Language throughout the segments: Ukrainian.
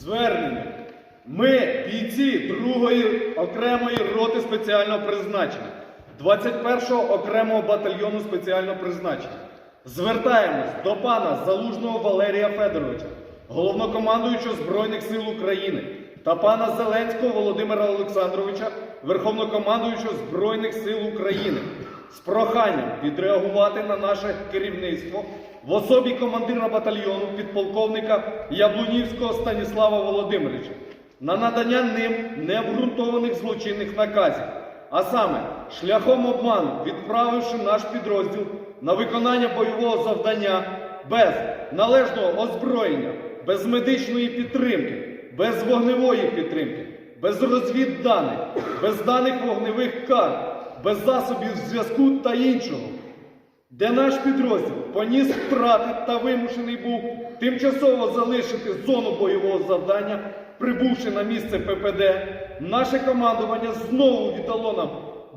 Звернення. Ми, бійці другої окремої роти спеціального призначення, 21-го окремого батальйону спеціального призначення. Звертаємось до пана Залужного Валерія Федоровича, головнокомандуючого Збройних сил України, та пана Зеленського Володимира Олександровича, Верховнокомандуючого Збройних сил України, з проханням відреагувати на наше керівництво в особі командира батальйону підполковника Яблунівського Станіслава Володимировича на надання ним необґрунтованих злочинних наказів, а саме шляхом обману, відправивши наш підрозділ на виконання бойового завдання без належного озброєння, без медичної підтримки, без вогневої підтримки, без розвідданих, без даних вогневих карт, без засобів зв'язку та іншого де наш підрозділ поніс втрати та вимушений був тимчасово залишити зону бойового завдання, прибувши на місце ППД, наше командування знову віддало нам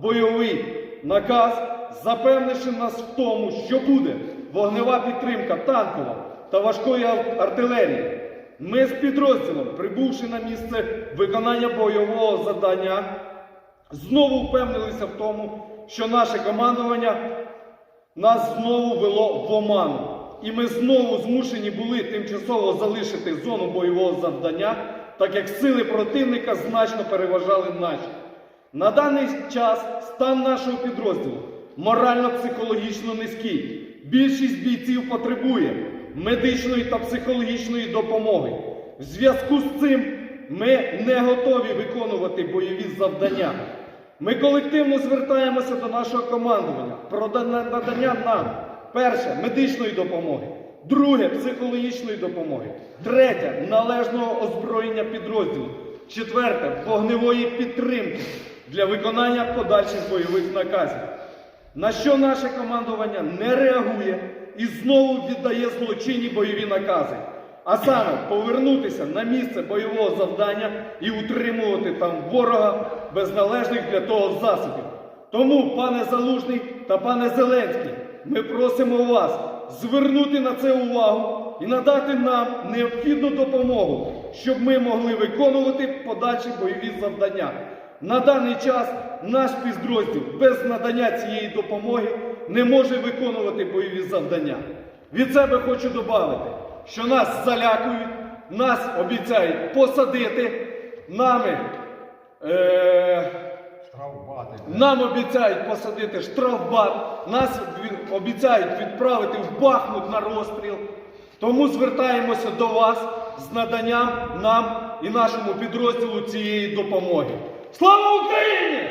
бойовий наказ, запевнивши нас в тому, що буде вогнева підтримка танкова та важкої артилерії. Ми з підрозділом, прибувши на місце виконання бойового завдання, знову впевнилися в тому, що наше командування нас знову вело в оману. І ми знову змушені були тимчасово залишити зону бойового завдання, так як сили противника значно переважали наші. На даний час стан нашого підрозділу морально-психологічно низький. Більшість бійців потребує медичної та психологічної допомоги. В зв'язку з цим ми не готові виконувати бойові завдання. Ми колективно звертаємося до нашого командування про надання нам перше медичної допомоги, друге психологічної допомоги, третє належного озброєння підрозділу, четверте вогневої підтримки для виконання подальших бойових наказів. На що наше командування не реагує і знову віддає злочинні бойові накази. А саме повернутися на місце бойового завдання і утримувати там ворога без належних для того засобів. Тому, пане Залужний та пане Зеленський, ми просимо вас звернути на це увагу і надати нам необхідну допомогу, щоб ми могли виконувати подальші бойові завдання. На даний час наш підрозділ без надання цієї допомоги не може виконувати бойові завдання. Від себе хочу додати, що нас залякують, нас обіцяють посадити, нами, е, нам обіцяють посадити штрафбат, нас обіцяють відправити в Бахмут на розстріл. Тому звертаємося до вас з наданням нам і нашому підрозділу цієї допомоги. Слава Україні!